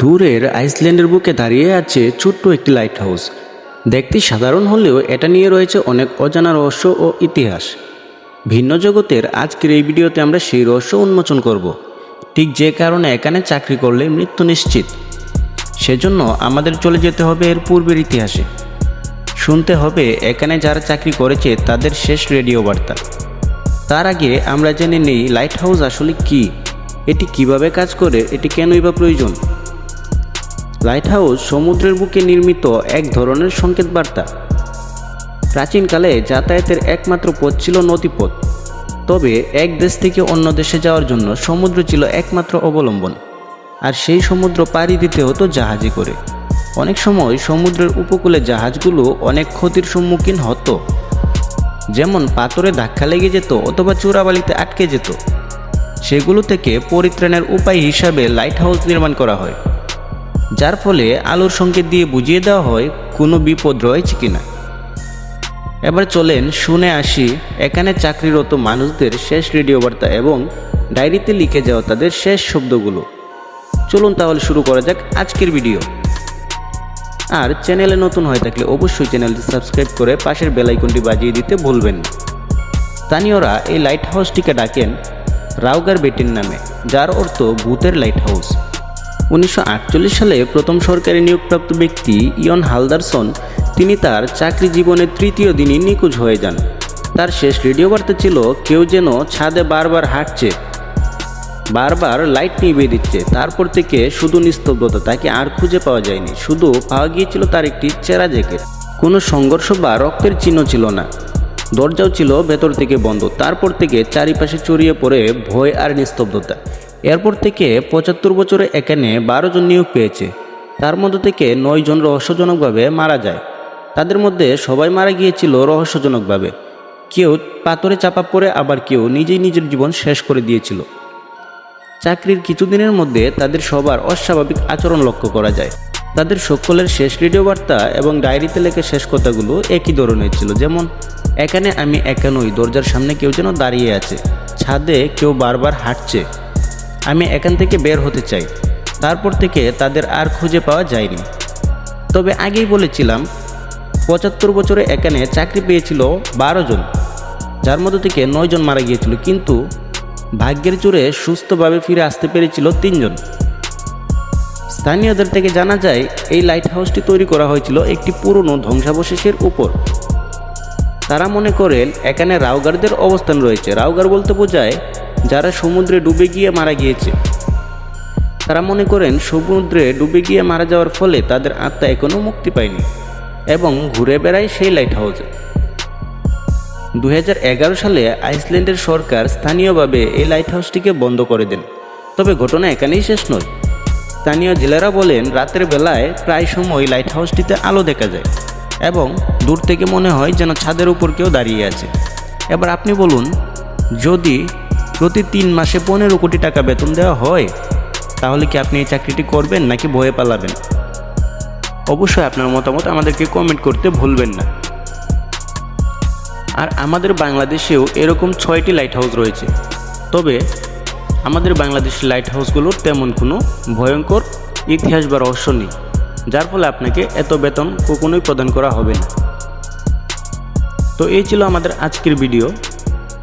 দূরের আইসল্যান্ডের বুকে দাঁড়িয়ে আছে ছোট্ট একটি লাইট হাউস দেখতে সাধারণ হলেও এটা নিয়ে রয়েছে অনেক অজানা রহস্য ও ইতিহাস। ভিন্ন জগতের আজকের এই ভিডিওতে আমরা সেই রহস্য উন্মোচন করব। ঠিক যে কারণে এখানে চাকরি করলে মৃত্যু নিশ্চিত। সেজন্য আমাদের চলে যেতে হবে এর পূর্বের ইতিহাসে। শুনতে হবে এখানে যারা চাকরি করেছে তাদের শেষ রেডিও বার্তা। তার আগে আমরা জেনে নেই লাইট হাউস আসলে কি? এটি কীভাবে কাজ করে? এটি কেনই বা প্রয়োজন? লাইট হাউস সমুদ্রের বুকে নির্মিত এক ধরনের সংকেত বার্তা প্রাচীনকালে যাতায়াতের একমাত্র পথ ছিল নদীপথ। তবে এক দেশ থেকে অন্য দেশে যাওয়ার জন্য সমুদ্র ছিল একমাত্র অবলম্বন। আর সেই সমুদ্র পাড়ি দিতে হতো জাহাজে করে। অনেক সময় সমুদ্রের উপকূলে জাহাজগুলো অনেক ক্ষতির সম্মুখীন হতো। যেমন পাথরে ধাক্কা লেগে যেত অথবা চূড়াবালিতে আটকে যেত। সেগুলো থেকে পরিত্রাণের উপায় হিসাবে লাইট হাউস নির্মাণ করা হয়। যার ফলে আলোর সংকেত দিয়ে বুঝিয়ে দেওয়া হয় কোনো বিপদ রয়েছে কিনা। এবার চলেন শুনে আসি এখানে চাকরিরত মানুষদের শেষ রেডিও বার্তা এবং ডায়েরিতে লিখে যাওয়া তাদের শেষ শব্দগুলো। চলুন তাহলে শুরু করা যাক আজকের ভিডিও। আর চ্যানেলে নতুন হয়ে থাকলে অবশ্যই চ্যানেলটি সাবস্ক্রাইব করে পাশের বেলাইকনটি বাজিয়ে দিতে ভুলবেন না। স্থানীয়রা এই লাইট হাউসটিকে ডাকেন রাউগার বেটিন নামে, যার অর্থ ভূতের লাইট হাউস উনিশশো আটচল্লিশ সালে প্রথম সরকারি নিয়োগপ্রাপ্ত ব্যক্তি ইয়ন হালদারসন, তিনি তার চাকরি জীবনের তৃতীয় দিনই নিখোঁজ হয়ে যান। তার শেষ রেডিও বার্তা ছিল, কেউ যেন ছাদে বারবার হাঁটছে, বারবার লাইট নিভিয়ে দিচ্ছে। তারপর থেকে শুধু নিস্তব্ধতা, তাকে আর খুঁজে পাওয়া যায়নি। শুধু পাওয়া গিয়েছিল তার একটি চেরা জ্যাকেট। কোনো সংঘর্ষ বা রক্তের চিহ্ন ছিল না। দরজাও ছিল ভেতর থেকে বন্ধ। তারপর থেকে চারিপাশে ছড়িয়ে পড়ে ভয় আর নিস্তব্ধতা। এরপর থেকে পঁচাত্তর বছরে এখানে বারো জন নিয়োগ পেয়েছে। তার মধ্য থেকে নয় জন রহস্যজনকভাবে মারা যায়। তাদের মধ্যে সবাই মারা গিয়েছিল রহস্যজনকভাবে। কেউ পাথরে চাপা পড়ে, আবার কেউ নিজেই নিজের জীবন শেষ করে দিয়েছিল। চাকরির কিছুদিনের মধ্যে তাদের সবার অস্বাভাবিক আচরণ লক্ষ্য করা যায়। তাদের সকলের শেষ রেডিও বার্তা এবং ডায়েরিতে লেখা শেষ কথাগুলো একই ধরনের ছিল, যেমন, এখানে আমি একা নই, দরজার সামনে কেউ যেন দাঁড়িয়ে আছে। ছাদে কেউ বারবার হাঁটছে। আমি এখান থেকে বের হতে চাই। তারপর থেকে তাদের আর খুঁজে পাওয়া যায়নি। তবে আগেই বলেছিলাম, পঁচাত্তর বছরে এখানে চাকরি পেয়েছিল বারো জন, যার মধ্যে থেকে নয় জন মারা গিয়েছিল, কিন্তু ভাগ্যের জোরে সুস্থভাবে ফিরে আসতে পেরেছিল তিনজন স্থানীয়দের থেকে জানা যায়, এই লাইট হাউসটি তৈরি করা হয়েছিল একটি পুরনো ধ্বংসাবশেষের উপর। তারা মনে করেন, এখানে রাউগারদের অবস্থান রয়েছে। রাউগার বলতে বোঝায় যারা সমুদ্রে ডুবে গিয়ে মারা গিয়েছে। তারা মনে করেন, সমুদ্রে ডুবে গিয়ে মারা যাওয়ার ফলে তাদের আত্মা এখনও মুক্তি পায়নি এবং ঘুরে বেড়ায় সেই লাইট হাউসে দু হাজার এগারো সালে আইসল্যান্ডের সরকার স্থানীয়ভাবে এই লাইট হাউসটিকে বন্ধ করে দেন। তবে ঘটনা এখানেই শেষ নয়। স্থানীয় জেলেরা বলেন, রাতের বেলায় প্রায় সময় লাইট হাউসটিতে আলো দেখা যায় এবং দূর থেকে মনে হয় যেন ছাদের উপর কেউ দাঁড়িয়ে আছে। এবার আপনি বলুন, যদি প্রতি তিন মাসে পনেরো কোটি টাকা বেতন দেওয়া হয়। তাহলে কি আপনি এই চাকরিটি করবেন নাকি ভয়ে পালাবেন? অবশ্যই আপনার মতামত আমাদেরকে কমেন্ট করতে ভুলবেন না। আর আমাদের বাংলাদেশেও এরকম ছয়টি লাইট হাউস রয়েছে। তবে আমাদের বাংলাদেশের লাইট হাউসগুলোর তেমন কোনো ভয়ঙ্কর ইতিহাস বা রহস্য নেই। যার ফলে আপনাকে এত বেতন কখনোই প্রদান করা হবে না। তো এই ছিল আমাদের আজকের ভিডিও